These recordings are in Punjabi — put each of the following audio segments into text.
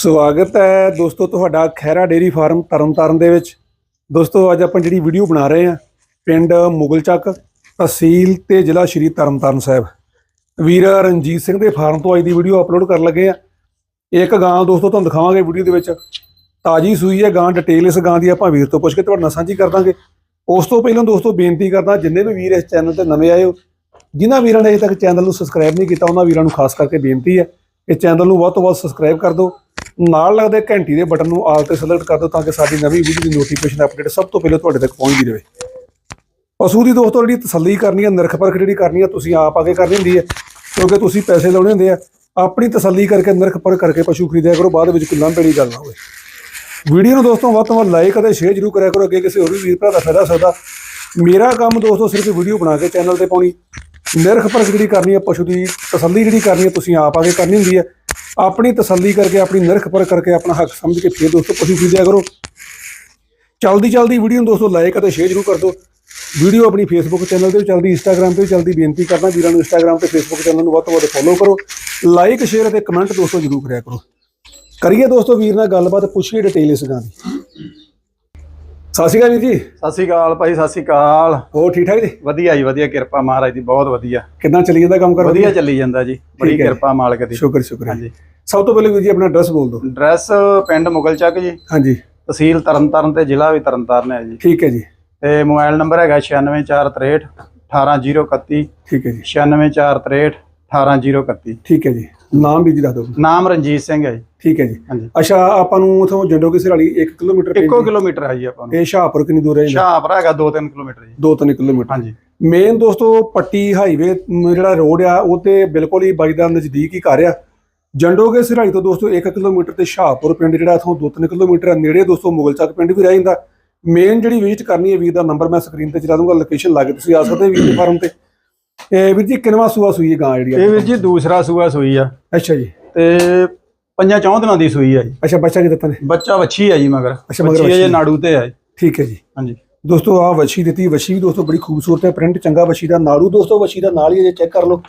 ਸਵਾਗਤ ਹੈ ਦੋਸਤੋ ਤੁਹਾਡਾ ਖੈਰਾ ਡੇਰੀ ਫਾਰਮ ਤਰਨਤਾਰਨ ਦੇ ਵਿੱਚ। ਦੋਸਤੋ ਅੱਜ ਆਪਾਂ ਜਿਹੜੀ ਵੀਡੀਓ ਬਣਾ ਰਹੇ ਹਾਂ, ਪਿੰਡ ਮੁਗਲਚੱਕ ਤਹਿਸੀਲ ਤੇ ਜ਼ਿਲ੍ਹਾ ਸ਼੍ਰੀ ਤਰਨਤਾਰਨ ਸਾਹਿਬ। ਵੀਰ ਰਣਜੀਤ ਸਿੰਘ ਦੇ ਫਾਰਮ ਤੋਂ ਅੱਜ ਦੀ ਵੀਡੀਓ ਅਪਲੋਡ ਕਰਨ ਲੱਗੇ ਆ ਇੱਕ ਗਾਂ ਦੋਸਤੋ ਤੁਹਾਨੂੰ ਦਿਖਾਵਾਂਗੇ ਵੀਡੀਓ ਦੇ ਵਿੱਚ। ਤਾਜੀ ਸੂਈ ਹੈ, ਗਾਂ ਡਿਟੇਲ ਇਸ ਗਾਂ ਦੀ ਆਪਾਂ ਵੀਰ ਤੋਂ ਪੁੱਛ ਕੇ ਤੁਹਾਡੇ ਨਾਲ ਸਾਂਝੀ ਕਰ ਦਾਂਗੇ। ਉਸ ਤੋਂ ਪਹਿਲਾਂ ਦੋਸਤੋ ਬੇਨਤੀ ਕਰਦਾ, ਜਿੰਨੇ ਵੀ ਵੀਰ ਇਸ ਚੈਨਲ ਤੇ ਨਵੇਂ ਆਏ ਹੋ, ਜਿਨ੍ਹਾਂ ਵੀਰਾਂ ਨੇ ਅਜੇ ਤੱਕ ਚੈਨਲ ਨੂੰ ਸਬਸਕ੍ਰਾਈਬ ਨਹੀਂ ਕੀਤਾ, ਉਹਨਾਂ ਵੀਰਾਂ ਨੂੰ ਖਾਸ ਕਰਕੇ ਬੇਨਤੀ ਹੈ ਕਿ ਚੈਨਲ ਨੂੰ ਵੱਧ ਤੋਂ ਵੱਧ ਸਬਸਕ੍ਰਾਈਬ ਕਰ ਦਿਓ। ਨਾਲ ਲੱਗਦੇ ਘੰਟੀ ਦੇ ਬਟਨ ਨੂੰ ਆਲ ਤੇ ਸਿਲੈਕਟ ਕਰ ਦਿਓ ਤਾਂ ਕਿ ਸਾਡੀ ਨਵੀਂ ਵੀਡੀਓ ਦੀ ਨੋਟੀਫਿਕੇਸ਼ਨ ਅਪਡੇਟ ਸਭ ਤੋਂ ਪਹਿਲਾਂ ਤੁਹਾਡੇ ਤੱਕ ਪਹੁੰਚਦੀ ਰਹੇ। ਪਸ਼ੂ ਦੀ ਦੋਸਤੋ, ਜਿਹੜੀ ਤਸੱਲੀ ਕਰਨੀ ਹੈ, ਨਿਰਖ ਪਰਖ ਜਿਹੜੀ ਕਰਨੀ ਹੈ, ਤੁਸੀਂ ਆਪ ਆਗੇ ਕਰਨੀ ਹੁੰਦੀ ਹੈ, ਕਿਉਂਕਿ ਤੁਸੀਂ ਪੈਸੇ ਲਾਉਣੇ ਹੁੰਦੇ ਆ। ਆਪਣੀ ਤਸੱਲੀ ਕਰਕੇ, ਨਿਰਖ ਪਰਖ ਕਰਕੇ ਪਸ਼ੂ ਖਰੀਦਿਆ ਕਰੋ, ਬਾਅਦ ਵਿੱਚ ਕੋਈ ਲੰਬੇੜੀ ਗੱਲ ਨਾ ਹੋਵੇ। ਵੀਡੀਓ ਨੂੰ ਦੋਸਤੋ, ਵੱਧ ਤੋਂ ਵੱਧ ਲਾਈਕ ਅਤੇ ਸ਼ੇਅਰ ਜ਼ਰੂਰ ਕਰਿਆ ਕਰੋ, ਅੱਗੇ ਕਿਸੇ ਹੋਰ ਵੀ ਵੀਰ ਭਰਾ ਦਾ ਫਾਇਦਾ ਸਕਦਾ। ਮੇਰਾ ਕੰਮ ਦੋਸਤੋ, ਸਿਰਫ ਵੀਡੀਓ ਬਣਾ ਕੇ ਚੈਨਲ ਤੇ ਪਾਉਣੀ। ਨਿਰਖ ਪਰਖ ਜਿਹੜੀ ਕਰਨੀ ਹੈ, ਪਸ਼ੂ ਦੀ ਤਸੱਲੀ ਜਿਹੜੀ ਕਰਨੀ ਹੈ, ਤੁਸੀਂ ਆਪ ਆਗੇ ਕਰਨੀ ਹੁੰਦੀ ਹੈ। ਆਪਣੀ ਤਸੱਲੀ ਕਰਕੇ, ਆਪਣੀ ਨਿਰਖ ਪਰਖ ਕਰਕੇ ਆਪਣਾ ਹੱਕ ਸਮਝ ਕੇ ਫਿਰ ਦੋਸਤੋ ਪਸ਼ੂ ਖਰੀਦਿਆ ਕਰੋ। ਚਲਦੀ ਚਲਦੀ ਵੀਡੀਓ ਨੂੰ ਦੋਸਤੋ ਲਾਈਕ ਅਤੇ ਸ਼ੇਅਰ ਜ਼ਰੂਰ ਕਰ ਦਿਓ। ਵੀਡੀਓ ਆਪਣੀ ਫੇਸਬੁੱਕ ਚੈਨਲ ਤੇ ਵੀ ਚੱਲਦੀ ਇੰਸਟਾਗ੍ਰam ਤੇ ਵੀ ਚੱਲਦੀ, ਬੇਨਤੀ ਕਰਦਾ ਵੀਰਾਂ ਨੂੰ ਇੰਸਟਾਗ੍ਰam ਤੇ ਫੇਸਬੁੱਕ ਚੈਨਲ ਨੂੰ ਵੱਧ ਤੋਂ ਵੱਧ ਫੋਲੋ ਕਰੋ। ਲਾਈਕ ਸ਼ੇਅਰ ਅਤੇ ਕਮੈਂਟ ਦੋਸਤੋ ਜ਼ਰੂਰ ਕਰਿਆ ਕਰੋ। ਕਰੀਏ ਦੋਸਤੋ ਵੀਰ ਨਾਲ ਗੱਲਬਾਤ, ਪੁੱਛੀਏ ਡਿਟੇਲ ਇਸ ਗਾਂ ਦੀ। ਸਤਿ ਸ਼੍ਰੀ ਅਕਾਲ ਵੀਰ ਜੀ। ਸਤਿ ਸ਼੍ਰੀ ਅਕਾਲ ਭਾਈ ਸਤਿ ਸ਼੍ਰੀ ਅਕਾਲ। ਹੋਰ ਠੀਕ ਠਾਕ ਜੀ? ਵਧੀਆ ਜੀ ਵਧੀਆ ਕਿਰਪਾ ਮਹਾਰਾਜ ਦੀ ਬਹੁਤ ਵਧੀਆ। ਕਿੱਦਾਂ ਚੱਲੀ ਜਾਂਦਾ ਕੰਮ ਕਰ ਵਧੀਆ ਚੱਲੀ ਜਾਂਦਾ ਜੀ ਬੜੀ। ਕਿਰਪਾ ਮਾਲਕ ਦੀ। ਸ਼ੁਕਰ ਸ਼ੁਕਰ। ਹਾਂਜੀ। ਸਭ ਤੋਂ ਪਹਿਲੇ ਵੀਰ ਜੀ ਆਪਣਾ ਐਡਰੈਸ ਬੋਲ ਦਿਓ। ਐਡਰੈਸ ਪਿੰਡ ਮੁਗਲਚੱਕ ਜੀ। ਹਾਂਜੀ। ਤਹਿਸੀਲ ਤਰਨਤਾਰਨ ਤੇ ਜ਼ਿਲ੍ਹਾ ਵੀ ਤਰਨਤਾਰਨ ਹੈ ਜੀ। ਠੀਕ ਹੈ ਜੀ। ਤੇ ਮੋਬਾਈਲ ਨੰਬਰ ਹੈਗਾ 96463 18031 ਠੀਕ ਹੈ ਜੀ। 96463 18031 ਠੀਕ ਹੈ ਜੀ। ਨਾਮ ਵੀ ਜੀ ਦੱਸ ਦਿਓ। ਨਾਮ ਰਣਜੀਤ ਸਿੰਘ ਹੈ ਜੀ। ਠੀਕ ਹੈ ਜੀ। ਹਾਂਜੀ। ਅੱਛਾ ਆਪਾਂ ਨੂੰ ਉਥੋਂ ਜੰਡੋ ਕਿਸੇ ਵਾਲੀ 1 ਕਿਲੋਮੀਟਰ ਇੱਕੋ ਕਿਲੋਮੀਟਰ ਹੈ ਜੀ ਆਪਾਂ ਨੂੰ। ਇਹ ਸ਼ਾਹਪੁਰ ਕਿੰਨੀ ਦੂਰ ਹੈ ਜੀ? ਸ਼ਾਹਪੁਰ ਹੈਗਾ 2-3 ਕਿਲੋਮੀਟਰ ਜੀ। 2-3 ਕਿਲੋਮੀਟਰ। ਹਾਂਜੀ। ਮੇਨ ਦੋਸਤੋ ਪੱਟੀ ਹਾਈਵੇ ਜਿਹੜਾ ਰੋਡ ਆ ਉਹ ਤੇ ਬਿਲਕੁਲ ਹੀ ਬਾਈ ਦਾ ਨਜ਼ਦੀਕ ਹੀ ਘਰ ਆ। ਜੰਡੋਗੇ ਸਿਰਾਈ ਤੋਂ ਦੋਸਤੋ 1 ਕਿਲੋਮੀਟਰ ਤੇ ਸ਼ਾਹਪੁਰ ਪਿੰਡ ਜਿਹੜਾ ਇਥੋਂ 2-3 ਕਿਲੋਮੀਟਰ ਨੇੜੇ ਦੋਸਤੋ ਮੁਗਲਚੱਕ ਪਿੰਡ ਵੀ ਰਹਿ ਜਾਂਦਾ। ਮੇਨ ਜਿਹੜੀ ਵਿਜ਼ਿਟ ਕਰਨੀ ਹੈ ਵੀਰ ਦਾ ਨੰਬਰ ਮੈਂ ਸਕਰੀਨ ਤੇ ਚਲਾ ਦੂੰਗਾ ਲੋਕੇਸ਼ਨ ਲਾ ਕੇ ਤੁਸੀਂ ਆ ਸਕਦੇ ਵੀਰ ਦੇ ਫਾਰਮ ਤੇ। ਇਹ ਵੀਰ ਜੀ ਕਿੰਨਵਾ ਸੂਆ ਸੂਈ ਗਾਂ ਜਿਹੜੀ ਇਹ ਆ? ਵੀਰ ਜੀ ਦੂਸਰਾ ਸੂਆ ਸੂਈ ਆ। ਅੱਛਾ ਜੀ। ਤੇ ਪੰਜਾਂ ਚੌਂ ਦਿਨਾਂ ਦੀ ਸੂਈ ਆ ਜੀ। ਅੱਛਾ ਬੱਚਾ ਕੀ ਦਿੱਤਾ ਨੇ? ਬੱਚਾ ਵੱਛੀ ਹੈ ਜੀ ਮਗਰ। ਅੱਛਾ, ਮਗਰ ਵੱਛੀ ਵੱਛੀ ਜੇ। ਨਾੜੂ ਤੇ ਹੈ ਠੀਕ ਹੈ ਜੀ। ਹਾਂਜੀ। ਦੋਸਤੋ ਆ ਵਛੀ ਦਿੱਤੀ। ਵਛੀ ਵੀ ਦੋਸਤੋ ਬੜੀ ਖੂਬਸੂਰਤ ਹੈ। ਪ੍ਰਿੰਟ ਚੰਗਾ ਵਛੀ ਦਾ। ਨਾੜੂ ਦੋਸਤੋ ਵਛੀ ਦਾ ਨਾਲ ਹੀ ਜੇ ਚੈੱਕ ਕਰ ਲਓ।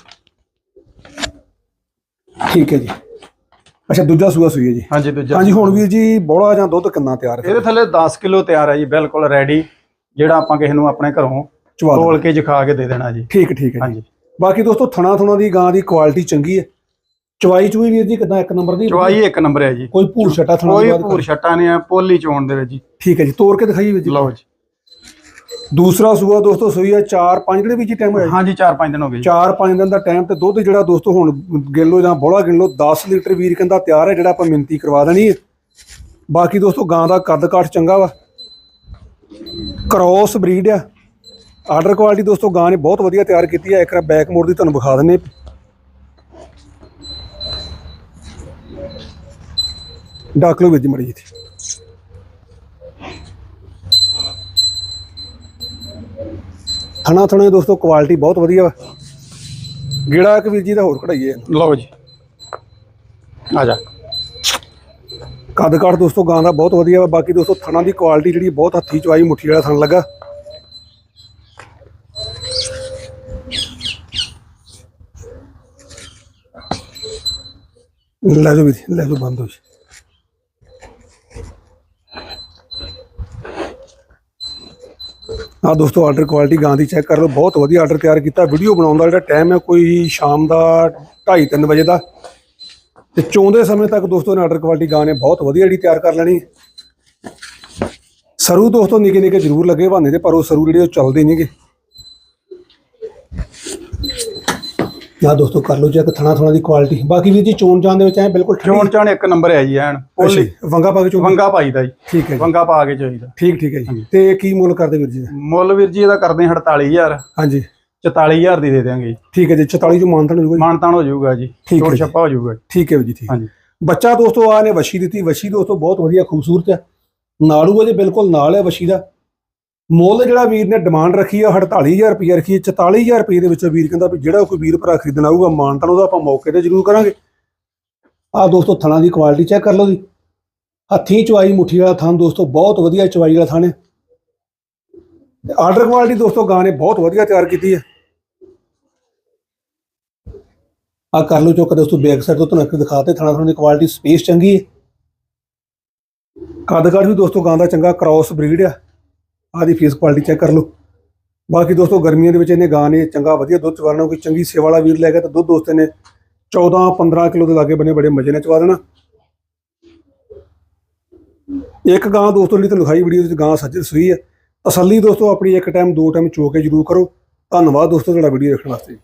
ਠੀਕ ਹੈ ਜੀ। ਅੱਛਾ ਦੂਜਾ ਸੂਆ ਸੂਈ ਹੈ ਜੀ। ਹਾਂਜੀ ਦੂਜਾ। ਹਾਂਜੀ ਹੁਣ ਵੀਰ ਜੀ ਬੋਲਾ ਜਾਂ ਦੁੱਧ ਕਿੰਨਾ ਤਿਆਰ ਹੈ? ਇਹਦੇ ਥੱਲੇ 10 ਕਿਲੋ ਤਿਆਰ ਹੈ ਜੀ ਬਿਲਕੁਲ ਰੈਡੀ। ਜਿਹੜਾ ਆਪਾਂ ਕਿਸੇ ਨੂੰ ਆਪਣੇ ਘਰੋਂ ਚਵਾ। ਤੋਲ ਕੇ ਜਖਾ ਕੇ ਦੇ ਦੇਣਾ ਜੀ। ਠੀਕ ਠੀਕ ਹੈ ਜੀ। ਹਾਂਜੀ। ਬਾਕੀ ਦੋਸਤੋ ਥਣਾ ਥੁਣਾ ਦੀ ਗਾਂ ਦੀ ਕੁਆਲਿਟੀ ਚੰਗੀ ਹੈ। ਚਵਾਈ ਚੂਈ ਵੀਰ ਜੀ ਕਿਦਾਂ? ਇੱਕ ਨੰਬਰ ਦੀ? ਚਵਾਈ ਇੱਕ ਨੰਬਰ ਹੈ ਜੀ। ਕੋਈ ਭੂਰ ਛਟਾ ਥਣਾ ਕੋਈ ਦੀ ਬਾਤ ਭੂਰ ਛੱਟਾ ਨਹੀਂ ਆ ਪੋਲੀ ਚੋਣ ਦੇ ਵਿੱਚ ਜੀ। ਠੀਕ ਹੈ ਜੀ ਤੋੜ ਕੇ ਦਿਖਾਈਏ ਵੀਰ ਜੀ। ਲਓ ਜੀ। ਦੂਸਰਾ ਸੂਆ ਦੋਸਤੋ ਸੂਈ ਹੈ 4 5 ਜਿਹੜੇ ਵੀ ਜੀ ਟਾਈਮ ਹੋਇਆ ਜੀ। ਹਾਂਜੀ 4-5 ਦਿਨ ਹੋ ਗਏ ਜੀ। 4-5 ਦਿਨ ਦਾ ਟਾਈਮ ਤੇ ਦੁੱਧ ਜਿਹੜਾ ਦੋਸਤੋ ਹੁਣ ਗਿਣ ਲਓ ਜਾਂ ਬੋਲਾ ਗਿਣ ਲਓ 10 ਲੀਟਰ ਵੀਰ ਕਹਿੰਦਾ ਤਿਆਰ ਹੈ ਜਿਹੜਾ ਆਪਾਂ ਮਿੰਤੀ ਕਰਵਾ ਦੇਣੀ ਹੈ। ਬਾਕੀ ਦੋਸਤੋ ਗਾਂ ਦਾ ਕੱਦ ਕਾਠ ਚੰਗਾ ਵਾ। ਕ੍ਰੋਸ ਬਰੀਡ ਆ। ਆਰਡਰ ਕੁਆਲਿਟੀ ਦੋਸਤੋ ਗਾਂ ਨੇ ਬਹੁਤ ਵਧੀਆ ਤਿਆਰ ਕੀਤੀ ਹੈ। ਇੱਕ ਰਾ ਬੈਕ ਮੋੜ ਦੀ ਤੁਹਾਨੂੰ ਵਿਖਾ ਦਿੰਨੇ ਡਾਕ ਲਓ ਵੀਰ ਜੀ ਮੜੀ ਜੀ ਥਣਾ ਥਣਾ ਦੋਸਤੋ ਕੁਆਲਿਟੀ ਬਹੁਤ ਵਧੀਆ ਗੇੜਾ ਇੱਕ ਵੀਰ ਜੀ ਦਾ ਹੋਰ ਕਢਾਈਏ। ਲਓ ਜੀ। ਆ ਜਾ। ਕੱਦ ਕਾਠ ਦੋਸਤੋ ਗਾਂ ਦਾ ਬਹੁਤ ਵਧੀਆ ਬਾਕੀ ਦੋਸਤੋ ਥਣਾ ਦੀ ਕੁਆਲਿਟੀ ਜਿਹੜੀ ਬਹੁਤ ਹੱਥੀ ਚਵਾਈ ਮੁੱਠੀ ਵਾਲਾ ਥਣ ਲੱਗਾ। ਲੈ ਜਾਓ ਵੀਰ ਜੀ, ਲੈ ਜਾਓ ਬੰਦ ਹੋ ਜੀ ਆ ਦੋਸਤੋ ਆਰਡਰ ਕੁਆਲਿਟੀ ਗਾਂ ਦੀ ਚੈੱਕ ਕਰ ਲਓ। ਬਹੁਤ ਵਧੀਆ ਆਰਡਰ ਤਿਆਰ ਕੀਤਾ। ਵੀਡੀਓ ਬਣਾਉਣ ਦਾ ਜਿਹੜਾ ਟਾਈਮ ਹੈ ਕੋਈ ਸ਼ਾਮ ਦਾ 2:30 ਵਜੇ ਦਾ। ਤੇ ਚੋਂਦੇ ਸਮੇਂ ਤੱਕ ਦੋਸਤੋ ਨੇ ਆਰਡਰ ਕੁਆਲਿਟੀ ਗਾਂ ਨੇ ਬਹੁਤ ਵਧੀਆ ਜਿਹੜੀ ਤਿਆਰ ਕਰ ਲੈਣੀ। ਸਰੂ ਦੋਸਤੋ ਨਿੱਕੇ ਨਿੱਕੇ ਜ਼ਰੂਰ ਲੱਗੇ ਬਹਾਨੇ ਦੇ ਪਰ ਉਹ ਸਰੂ ਜਿਹੜੇ ਉਹ ਚੱਲਦੇ ਨਹੀਂਗੇ ਨਾ ਦੋਸਤੋ ਕਰ ਲਓ ਚੈੱਕ ਥਣਾ ਥਣਾ ਦੀ ਕੁਆਲਿਟੀ ਬਾਕੀ ਵੀਰ ਜੀ ਚੋਣ ਜਾਣ ਦੇ ਵਿੱਚ ਐ ਬਿਲਕੁਲ ਚੋਣ ਚਾਣ ਇੱਕ ਨੰਬਰ ਹੈ ਜੀ ਐਨ ਪੋਲੀ ਜੀ, ਵੰਗਾ ਪਾ ਕੇ ਚੋਣ ਵੰਗਾ ਪਾਈਦਾ ਜੀ। ਠੀਕ ਹੈ ਜੀ। ਵੰਗਾ ਪਾ ਕੇ ਚਾਹੀਦਾ। ਠੀਕ ਠੀਕ ਹੈ ਜੀ। ਤੇ ਕੀ ਮੁੱਲ ਕਰਦੇ ਵੀਰ ਜੀ? ਮੁੱਲ ਵੀਰ ਜੀ ਇਹਦਾ ਕਰਦੇ ਹਾਂ 48000 ਹਾਂਜੀ। 44000 ਦੀ ਦੇ ਦਿਆਂਗੇ। ਜੀ ਠੀਕ ਹੈ ਜੀ 44 ਜੋ ਮਾਨਤਨ ਹੋ ਜਾਊਗਾ ਜੀ। ਮਾਨਤਾਨ ਹੋ ਜਾਊਗਾ ਜੀ। ਠੀਕ ਹੈ ਛੋਟ ਜੀ। ਛੱਪਾ ਹੋ ਜਾਊਗਾ ਜੀ। ਠੀਕ ਹੈ ਜੀ ਠੀਕ ਹਾਂਜੀ। ਬੱਚਾ ਦੋਸਤੋ ਆ ਨੇ ਵਸ਼ੀ ਦਿੱਤੀ। ਵਸ਼ੀ ਦੋਸਤੋ ਬਹੁਤ ਵਧੀਆ ਖੂਬਸੂਰਤ ਹੈ। ਨਾੜੂ ਇਹਦੇ ਬਿਲਕੁਲ ਨਾਲ ਹੈ ਵਸ਼ੀ ਦਾ। ਮੁੱਲ ਜਿਹੜਾ ਵੀਰ ਨੇ ਡਿਮਾਂਡ ਰੱਖੀ ਆ 48000 ਰੁਪਏ ਰੱਖੀ ਹੈ 44000 ਰੁਪਏ ਦੇ ਵਿੱਚ ਵੀਰ ਕਹਿੰਦਾ ਵੀ ਜਿਹੜਾ ਕੋਈ ਵੀਰ ਭਰਾ ਖਰੀਦਣ ਆਊਗਾ ਮਾਨਤਨ ਉਹਦਾ ਆਪਾਂ ਮੌਕੇ ਤੇ ਜ਼ਰੂਰ ਕਰਾਂਗੇ। ਆ ਦੋਸਤੋ, ਥਣਾ ਦੀ ਕੁਆਲਿਟੀ ਚੈੱਕ ਕਰ ਲਓ ਜੀ। ਹੱਥੀਂ ਚਵਾਈ ਮੁੱਠੀ ਵਾਲਾ ਥਣ ਦੋਸਤੋ, ਬਹੁਤ ਵਧੀਆ ਚਵਾਈ ਵਾਲਾ ਥਣ ਹੈ। ਆਰਡਰ ਕੁਆਲਿਟੀ ਦੋਸਤੋ, ਗਾਂ ਨੇ ਬਹੁਤ ਵਧੀਆ ਤਿਆਰ ਕੀਤੀ ਹੈ ਆ ਕਰ ਲਓ ਚੁੱਕ ਦੋਸਤੋ ਬੈਕ ਸਾਈਡ ਤੋਂ ਤੁਹਾਨੂੰ ਇੱਕ ਦਿਖਾਤੇ ਥਣਾ ਥਣਾ ਦੀ ਕੁਆਲਿਟੀ ਸਪੇਸ ਚੰਗੀ ਹੈ। ਕੱਦ ਕਾਠ ਵੀ ਦੋਸਤੋ, ਗਾਂ ਦਾ ਚੰਗਾ ਕ੍ਰਾਸ ਬਰੀਡ ਆ। ਆਦੀ ਫੇਸ ਕੁਆਲਿਟੀ ਚੈੱਕ ਕਰ ਲਓ। ਬਾਕੀ ਦੋਸਤੋ, ਗਰਮੀਆਂ ਦੇ ਵਿੱਚ ਇਹਨੇ ਗਾਂ ਨੇ, ਚੰਗਾ, ਵਧੀਆ ਦੁੱਧ ਚਵਾਣਾ ਕੋਈ ਚੰਗੀ ਸੇਵਾ ਵਾਲਾ ਵੀਰ ਲੈ ਗਿਆ ਤਾਂ ਦੁੱਧ ਦੋਸਤ ਨੇ 14 15 ਕਿਲੋ ਦੇ ਲਾਗੇ ਬਣੇ ਬੜੇ ਮਜ਼ੇ ਨਾਲ ਚਵਾ ਦੇਣਾ। ਇੱਕ ਗਾਂ ਦੋਸਤੋ ਜਿਹੜੀ ਤਾਂ ਲਿਖਾਈ ਵੀਡੀਓ ਵਿੱਚ ਗਾਂ ਸੱਜਰ ਸੂਈ ਹੈ। ਤਸੱਲੀ ਦੋਸਤੋ, ਆਪਣੀ ਇੱਕ ਟਾਈਮ ਦੋ ਟਾਈਮ ਚੋ ਕੇ ਜ਼ਰੂਰ ਕਰੋ। ਧੰਨਵਾਦ ਦੋਸਤੋ, ਤੁਹਾਡਾ ਵੀਡੀਓ ਦੇਖਣ ਵਾਸਤੇ।